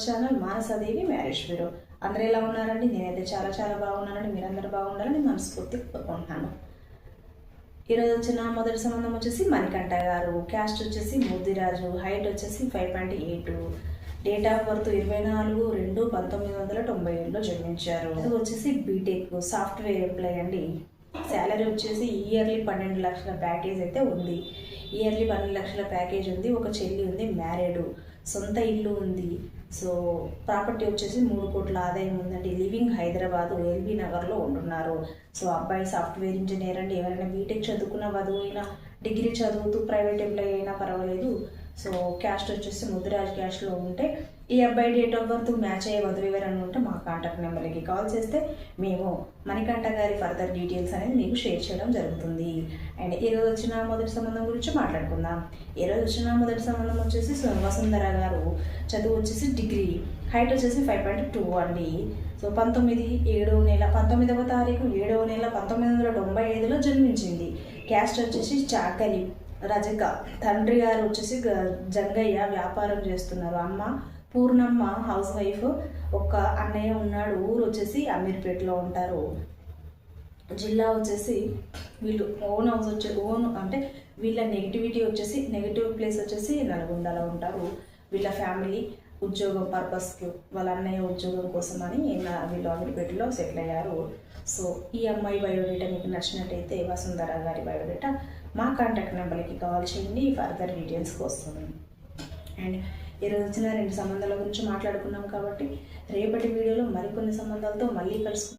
Channel Manasa Devi marriage bureau అందరూ ఎలా ఉన్నారండి? నేనైతే చాలా చాలా బాగున్నానండి. మీరందరూ బాగుండాలని మనస్ఫూర్తి కోరుకుంటున్నాను. ఈరోజు వచ్చిన మొదటి సంబంధం వచ్చేసి మణికంఠ గారు. క్యాస్ట్ వచ్చేసి ముద్దిరాజు హైట్ వచ్చేసి five point eight. Date of birth ఇరవై నాలుగు రెండు పంతొమ్మిది వందల తొంభై ఏడులో జన్మించారు. అది వచ్చేసి బీటెక్ సాఫ్ట్వేర్ ఎంప్లాయ్ అండి. శాలరీ వచ్చేసి ఇయర్లీ పన్నెండు లక్షల ప్యాకేజ్ అయితే ఉంది. ఇయర్లీ పన్నెండు లక్షల ప్యాకేజ్ ఉంది. ఒక చెల్లి ఉంది మ్యారీడ్. సొంత ఇల్లు ఉంది. సో ప్రాపర్టీ వచ్చేసి మూడు కోట్ల ఆదాయం ఉందండి. లివింగ్ హైదరాబాద్ ఎల్బీ నగర్లో ఉంటున్నారు. సో అబ్బాయి సాఫ్ట్వేర్ ఇంజనీర్ అండి. ఎవరైనా బీటెక్ చదువుకున్న వధువు అయినా డిగ్రీ చదువుతూ ప్రైవేట్ ఎంప్లాయీ అయినా పర్వాలేదు. సో క్యాస్ట్ వచ్చేసి ముద్దురాజ్ క్యాస్ట్లో ఉంటే ఈ అబ్బాయి డేట్ ఆఫ్ బర్త్ మ్యాచ్ అయ్యే వధువు ఎవరైనా ఉంటే మా కాంటాక్ట్ నెంబర్కి కాల్ చేస్తే మేము మణికంఠ గారి ఫర్దర్ డీటెయిల్స్ అనేది మీకు షేర్ చేయడం జరుగుతుంది. అండ్ ఈరోజు వచ్చిన మొదటి సంబంధం గురించి మాట్లాడుకుందాం. ఈరోజు వచ్చిన మొదటి సంబంధం వచ్చేసి వసుంధర గారు చదువు వచ్చేసి డిగ్రీ హైట్ వచ్చేసి ఫైవ్ పాయింట్ టూ అండి. సో పంతొమ్మిది ఏడవ నెల పంతొమ్మిదవ తారీఖు ఏడవ నెల పంతొమ్మిది వందల తొంభై ఐదులో జన్మించింది. క్యాస్ట్ వచ్చేసి చాకలి రజక తండ్రి గారు వచ్చేసి జంగయ్య వ్యాపారం చేస్తున్నారు. అమ్మ పూర్ణమ్మ హౌస్ వైఫ్ ఒక అన్నయ్య ఉన్నాడు. ఊరు వచ్చేసి అమీర్పేటలో ఉంటారు. జిల్లా వచ్చేసి వీళ్ళు ఓన్ హౌస్ వచ్చే ఓన్ అంటే వీళ్ళ నెగిటివిటీ వచ్చేసి నెగిటివ్ ప్లేస్ వచ్చేసి నల్గొండలో ఉంటారు. వీళ్ళ ఫ్యామిలీ ఉద్యోగం పర్పస్కి వాళ్ళ అన్నయ్య ఉద్యోగం కోసమని అని వీళ్ళు అమీర్పేటలో సెటిల్ అయ్యారు. సో ఈ అమ్మాయి బయోడేటా మీకు నచ్చినట్టయితే వసుంధర గారి బయోడేటా మా కాంటాక్ట్ నెంబర్కి కాల్ చేయండి ఫర్దర్ డీటెయిల్స్ వస్తుంది అండ్ ఈరోజు వచ్చిన రెండు సంబంధాల గురించి మాట్లాడుకున్నాం కాబట్టి రేపటి వీడియోలో మరికొన్ని సంబంధాలతో మళ్ళీ కలుసుకుంటాం